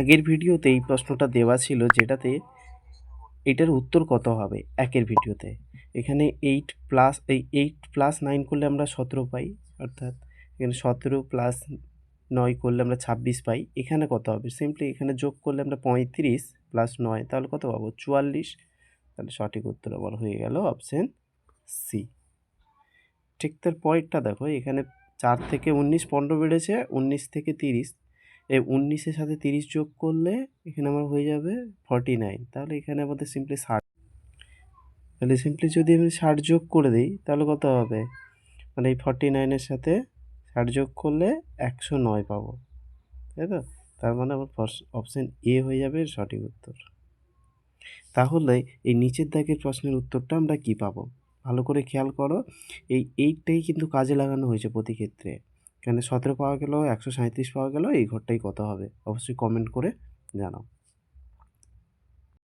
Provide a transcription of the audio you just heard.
আগের ভিডিওতে এই প্রশ্নটা দেওয়া ছিল যেটাতে এটার উত্তর কত হবে একের ভিডিওতে। এখানে এইট প্লাস এই এইট প্লাস নাইন করলে আমরা সতেরো পাই, অর্থাৎ এখানে সতেরো প্লাস নয় করলে আমরা ছাব্বিশ পাই। এখানে কত হবে? সিম্পলি এখানে যোগ করলে আমরা পঁয়ত্রিশ প্লাস নয়, তাহলে কত পাবো? চুয়াল্লিশ। তাহলে সঠিক উত্তর আবার হয়ে গেল অপশন সি ঠিক তার পরেরটা দেখো, এখানে চার থেকে উনিশ পনেরো বেড়েছে, উনিশ থেকে তিরিশ। এই উনিশের সাথে তিরিশ যোগ করলে এখানে আমার হয়ে যাবে ফর্টি নাইন তাহলে এখানে আমাদের সিম্পলি ষাট। তাহলে সিম্পলি যদি আমি ষাট যোগ করে দিই, তাহলে কত হবে? মানে এই ফর্টি নাইনের সাথে ষাট যোগ করলে একশো নয় পাবো। তাই তো? তার মানে আমার ফার্স্ট অপশান এ হয়ে যাবে সঠিক উত্তর। তাহলে এই নিচের দাগের প্রশ্নের উত্তরটা আমরা কি পাবো? ভালো করে খেয়াল করো, এই এইটাই কিন্তু কাজে লাগানো হয়েছে প্রতি ক্ষেত্রে এখানে সতেরো পাওয়া গেল, একশো সাঁত্রিশ পাওয়া গেল, এই ঘরটাই কত হবে? অবশ্যই কমেন্ট করে জানাও।